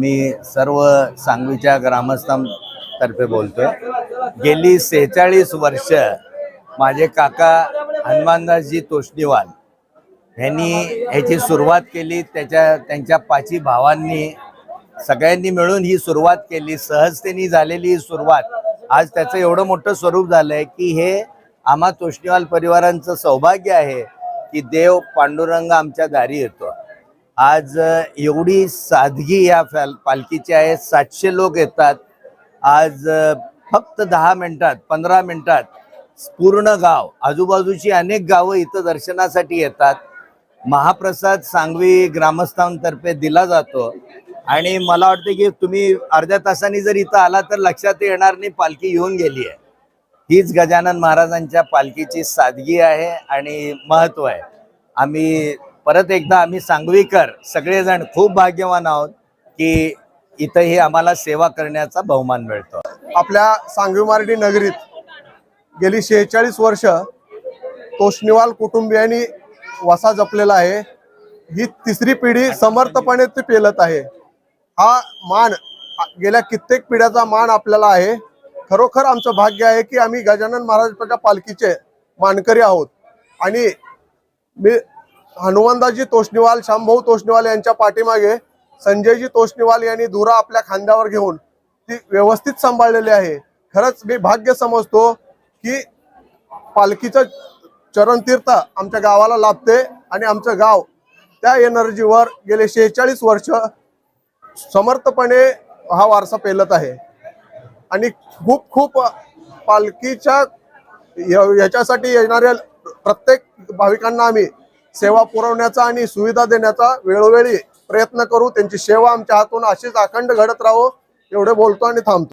मी सर्व सांगवीच्या ग्रामस्थांतर्फे बोलतोय. गेली सेहेचाळीस वर्ष माझे काका हनुमानदासजी तोष्णीवाल ह्यांनी ह्याची सुरुवात केली. त्याच्या त्यांच्या पाची भावांनी सगळ्यांनी मिळून ही सुरुवात केली. सहजतेने झालेली ही सुरुवात. आज त्याचं एवढं मोठं स्वरूप झालंय की हे आम्हा तोष्णीवाल परिवारांचं सौभाग्य आहे की देव पांडुरंग आमच्या दारी येतो. आज एवढी सादगी या फॅल- पालखीची आहे. सातशे लोक येतात. आज फक्त दहा मिनिटात पंधरा मिनिटात पूर्ण गाव आजूबाजूची अनेक गावं इथं दर्शनासाठी येतात. महाप्रसाद सांगवी ग्रामस्थांतर्फे दिला जातो. आणि मला वाटतं की तुम्ही अर्ध्या तासांनी जर इथं आला तर लक्षात येणार नाही पालखी येऊन गेली आहे. हीच गजानन महाराजांच्या पालखीची सादगी आहे आणि महत्त्व आहे. आम्ही परत एकदा आम्ही सांगवीकर सगळेजण खूप भाग्यवान आहोत की इथंही आम्हाला सेवा करण्याचा बहुमान मिळतो. आपल्या सांगवी मराठी नगरीत गेली शेहेचाळीस वर्ष तोष्णीवाल कुटुंबियांनी वसा जपलेला आहे. ही तिसरी पिढी समर्थपणे ती पेलत आहे. हा मान गेल्या कित्येक पिढ्याचा मान आपल्याला आहे. खरोखर आमचं भाग्य आहे की आम्ही गजानन महाराजांच्या पालखीचे मानकरी आहोत. आणि मी हनुमानदासजी तोष्णीवाल शांभाऊ तोष्णीवाल यांच्या पाठीमागे संजयजी तोष्णीवाल यांनी धुरा आपल्या खांद्यावर घेऊन ती व्यवस्थित सांभाळलेली आहे. खरंच मी भाग्य समजतो की पालखीचं चरणतीर्थ आमच्या गावाला लाभते आणि आमचं गाव त्या एनर्जीवर गेले शेहेचाळीस वर्ष समर्थपणे हा वारसा पेलत आहे. आणि खूप खूप पालखीच्या य- याच्यासाठी येणाऱ्या प्रत्येक भाविकांना आम्ही सेवा पुरवण्याचा आणि सुविधा देण्याचा वेळोवेळी प्रयत्न करू त्यांची सेवा आमच्या हातून अशीच अखंड घडत राहो एवढे बोलतो आणि थांबतो.